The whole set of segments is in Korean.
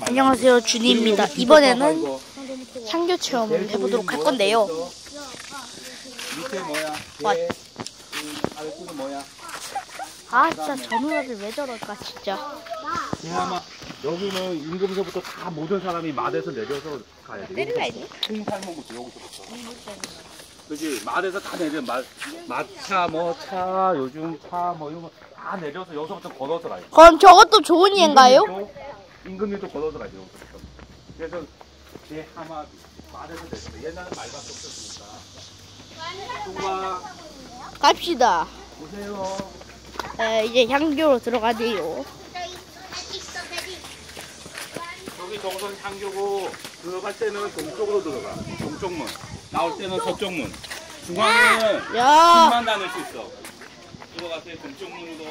안녕하세요 준이입니다 이번에는 향교 체험을 해보도록 할 건데요? 와. 뭐야? 아 진짜 저 누나들 왜 저럴까 진짜 아마 여기는 임금서부터 다 모든 사람이 말에서 내려서 가야 돼. 때리가 있네 홍살목부터 여기서부터. 그지 말에서 다 내려 말 마차 뭐차 요즘 차 뭐 이런 거 다 내려서 여기서부터 걸어서 돼. 그럼 저것도 좋은 예인가요? 임금님도- 돼 여기서부터. 그래서 제 하마 말에서 내려. 옛날에 말밖에 없었으니까. 동마 갑시다 보세요. 네, 이제 향교로 들어가네요 여기 정선 향교고 들어갈 때는 동쪽으로 들어가. 동쪽 문. 나올 때는 서쪽 문. 중앙문은 야 힘만 다닐 수 있어. 들어가세요. 동쪽 문으로.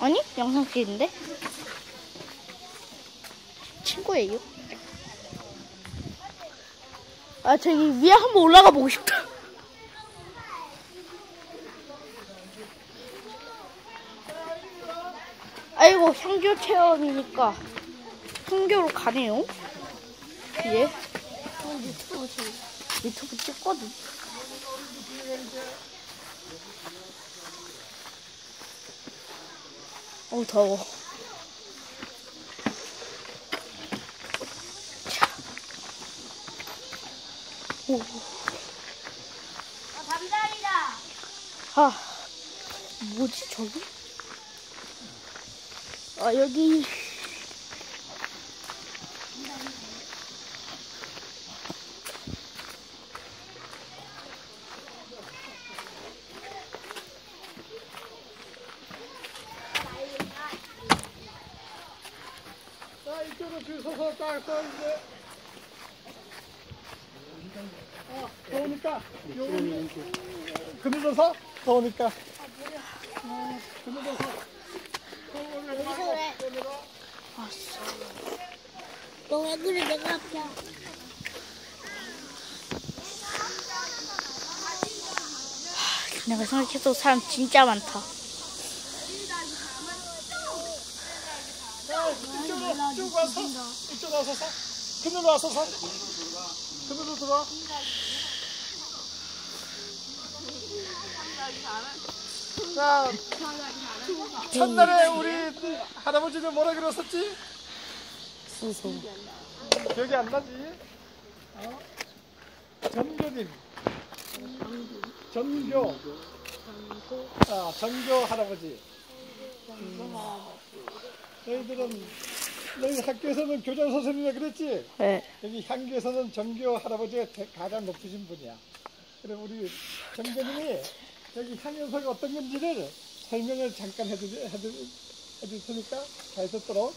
아니? 영상 찍는데? 친구예요? 아 저기 위에 한번 올라가 보고 싶다. 아이고 향교 체험이니까 향교로 가네요. 이제 유튜브 찍거든 어우 더워 오. 아, 뭐지 저기? 아 여기 자, 이쪽으로 줄 서서 딱 서, 이제. 아, 더우니까. 그늘져서 더우니까. 아, 그늘져서. 여기서 왜? 너왜 그래? 내가 아파. 내가 생각해도 사람 진짜 많다. 자, 이쪽으로 쭉 와서. 이쪽 와서 서. 그늘로 와서 서. 그늘로 들어와. 자, 첫날에 우리 할아버지는 뭐라 그랬었지? 수소. 기억이 안 나지? 어? 전교님. 전교. 아, 전교 할아버지. 음. 너희들은, 너희 학교에서는 교장 선생님이라 그랬지? 네. 여기 향교에서는 전교 할아버지가 대- 가장 높으신 분이야. 그래, 우리 전교님이 여기 향연소가 어떤 건지를 설명을 잠깐 해주, 해주, 해줄 테니까 잘 듣도록.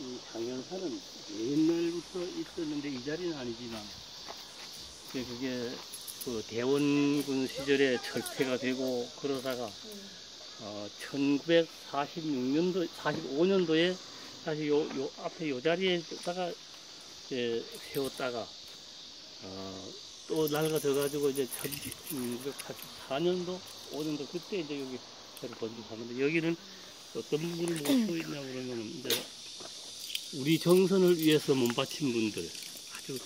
이 강연사는 옛날부터 있었는데 이 자리는 아니지만 그 그게 그 대원군 시절에 철폐가 되고 그러다가 어 1946년도 45년도에 다시 요, 요 앞에 요 자리에다가 이제 세웠다가 어또 나이가 들어가지고 이제 1984년도 5년도 그때 이제 여기 새로 건축하는데 여기는 어떤 분을 모시고 있냐 그러면 이제 우리 정선을 위해서 몸바친 분들, 아주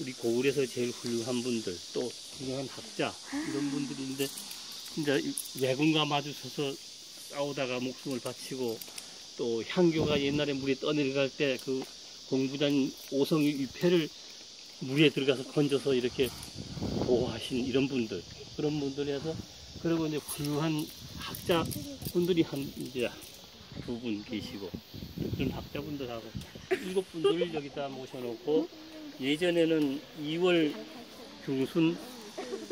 우리 고을에서 제일 훌륭한 분들, 또 훌륭한 학자, 이런 분들인데, 진짜 이 왜군과 마주쳐서 싸우다가 목숨을 바치고, 또 향교가 옛날에 물에 떠내려갈 때 그 공부단 오성 위패를 물에 들어가서 건져서 이렇게 보호하신 이런 분들, 그런 분들에서, 그리고 이제 훌륭한 학자 분들이 한, 이제 두 분 계시고, 그런 학자분들하고 일곱 분들을 여기다 모셔놓고 예전에는 2월 중순,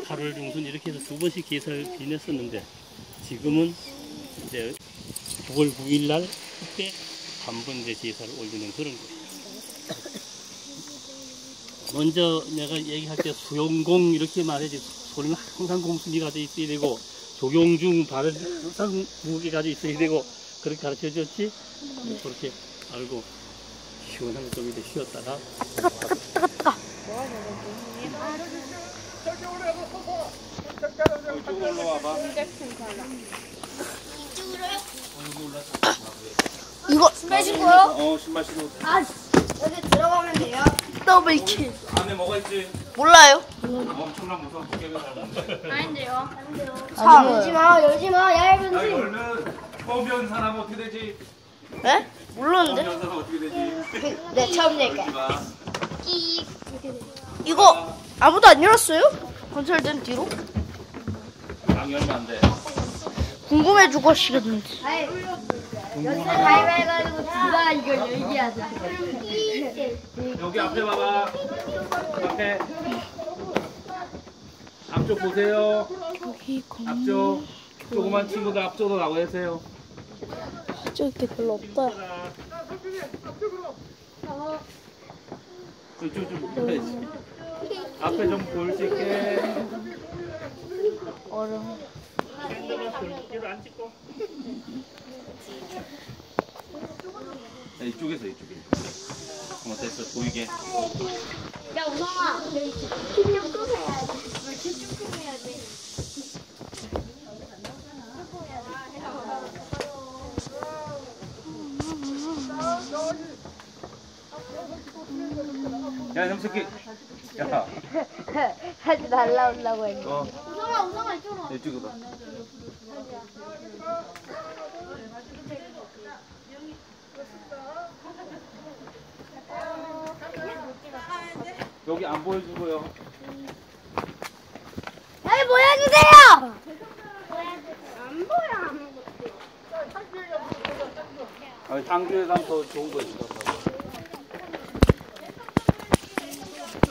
8월 중순 이렇게 해서 두 번씩 계사를 지냈었는데 지금은 이제 9월 9일 날 그때 한 번 이제 제사를 올리는 그런 거예요. 먼저 내가 얘기할 때 수용공 이렇게 말해야지 소리는 항상 공순이가 돼 있어야 되고 조경중 발은 항상 무게 가지고 있어야 되고 그렇게 가르쳐 줬지 그렇게 알고 시원하게 좀 이제 쉬었다가 뜨거 뜨거 뜨거. 저기 올라서 이쪽으로. 이거 신발 신고요? 어 신발 신고. 아, 여기 들어가면 돼요? 더블 킬. 안에 뭐가 있지? 몰라요. 엄청난 무서운 도깨비 사람. 아닌데요. 삼. 열지 마, 열지 마, 얇은 야지 열면 허변 사람 어떻게 되지? 에? 모르는데? 허변 사람 어떻게 되지? 네, 처음. 끼익. 이렇게 돼. 이거 아무도 안 열었어요? 건설된 뒤로? 안 열면 안 돼. 궁금해. 아이, 여기서 가위바위보 누가 이걸 열게 하자. 여기 앞에 봐봐. 앞에. 앞쪽 보세요. 여기 건 앞쪽. 조그만 친구들 앞쪽으로 나와 계세요. 저기 게 별로 없다. 이쪽 좀. 앞에 좀 보일 수 있게. 얼음. 안 찍고 네, 이쪽에서 이쪽에. 어 됐어 보이게. 야, 우성아. 조금 해야지. 조금 해야지. 야 놈새끼. 야. 하지 날라온다고 했는데. 어 우성아, 우성아, 이쪽으로 와. 이쪽으로. 봐. 여기 안 보여주고요. 아이, 보여주세요! 안 보여, 아무것도. 아, 장주에서 더 좋은 거 있어.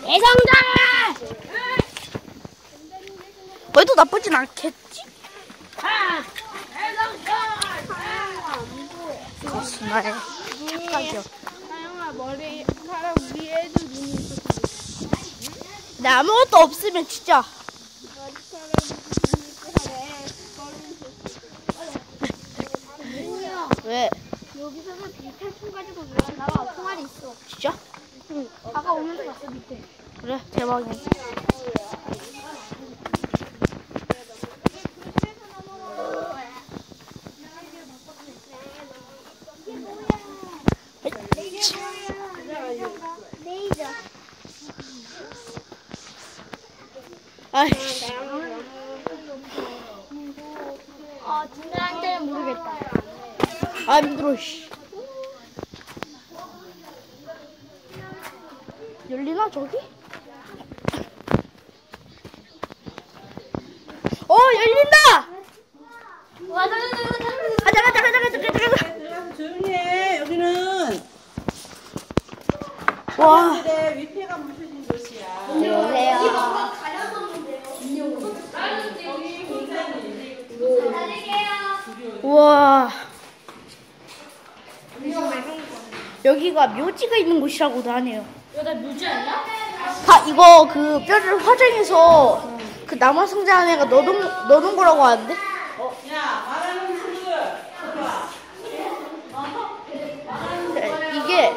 대성장! 그래도 나쁘진 않겠지? 그렇구나. 착각이요. 사영아, 머리카락 위에도 눈이 있어. 근데 아무것도 없으면 진짜. 왜? 여기서는 비탈 총 가지고 일어나봐 총알이 있어. 진짜? 응. 아까 오면서 봤어 밑에. 그래 대박이네. 아이씨. 어, 중간한테는 모르겠다. 아 힘들어 씨. 열리나 저기? 어 열린다! 와, 가자, 가자, 가자. 가자 가자 가자. 조용히 해. 여기는 와내 위패가 묻혀진 곳이야. 우와. 여기가 묘지가 있는 곳이라고도 하네요. 여기다 뮤지 아니야? 다 이거 그 뼈를 화장해서 그 남아성자 안에가 넣어둔, 넣어둔 거라고 하는데? 야, 말하는 친구들. 봐. 네, 이게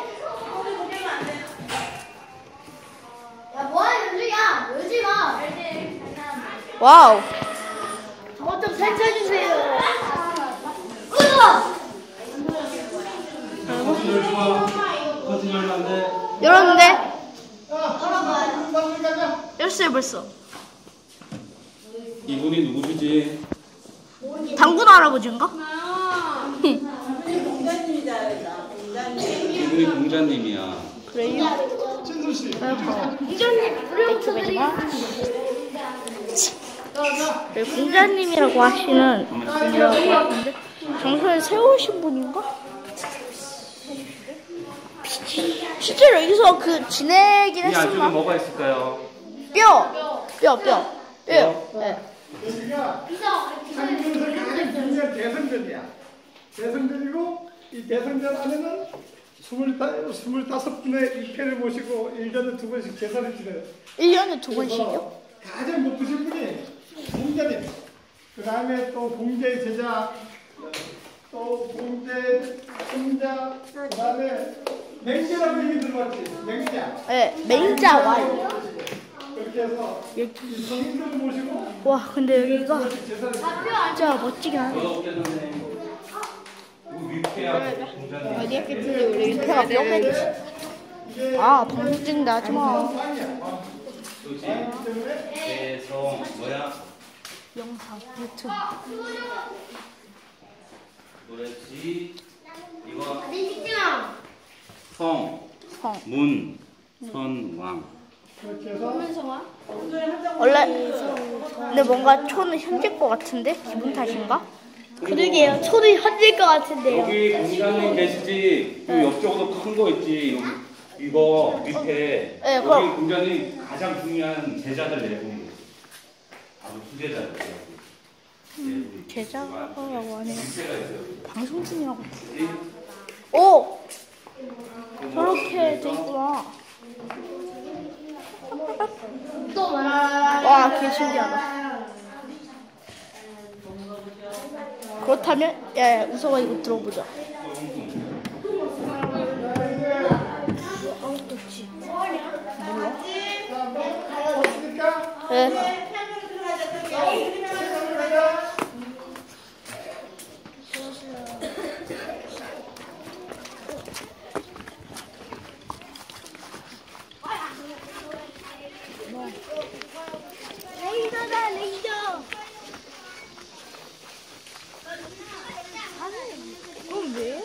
야, 뭐하는 뮤지야? 울지 마. 와우. 저것 좀 살펴주세요. 으아! 커튼 열지 마. 커튼 열면 안 돼. 열었는데? 아, 나중에 열었어요 벌써. 이분이 누구시지? 당군 할아버지인가? 이분이 공자님이야. 그래요? 씨. 네, 공자님이라고 하시는 분이라고 하는데 정선을 세우신 분인가? 실제로 여기서 그 지내긴 이 안쪽에 했었나? 뭐가 있을까요? 뼈! 뼈, 뼈. 뼈. 네. 여기가 한국에서 가장 중요한 대성전이야. 대성전이고 이 대성전 안에는 스물다, 스물다섯 분의 일패를 모시고 일년에 두 번씩 제사를 지내요. 1년에 두 번씩이요? 그래서 가장 높으신 분이 공자님. 그 다음에 또 공자의 제자, 또 공자의 손자, 그 다음에 맹자라고 얘기 들어봤지? 맹자. 네, 맹자 와 이. 그렇게 해서 성인들 모시고 와, 근데 여기가 제사를 진짜 멋지게 하네. 어디 밑에가 몇 개지? 아, 방송 찍는다 하지 마. 대성 뭐야? 영상, 유튜브. 그렇지. 이거 민식장. 성, 성. 문, 선, 왕. 그렇게 해서 원래 근데 뭔가 초는 현질 것 같은데 기분 탓인가? 그러게요. 초도 현질 것 같은데요. 여기 공장님 계시지? 그 옆쪽으로 큰 거 있지? 여기 이거 밑에 네, 여기 그럼. 공장님 가장 중요한 제자들 네 분. 아주 후제자들. 네 제자라고 하네요. 밑에가 있어요. 방송 중이라고. 오! 저렇게 돼 있구나. 와, 개 신기하다. 그렇다면, 야, 야, 우서가 이거 들어보자. 왔으니까 네. 레이더다 레이더. 그럼 왜?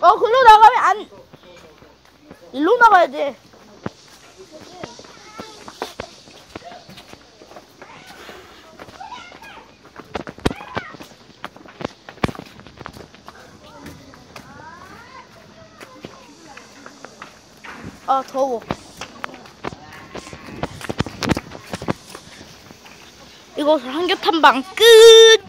어, 글로 나가면 안. 일로 나가야 돼. 아, 더워. 이것을 한겹 탐방 끝!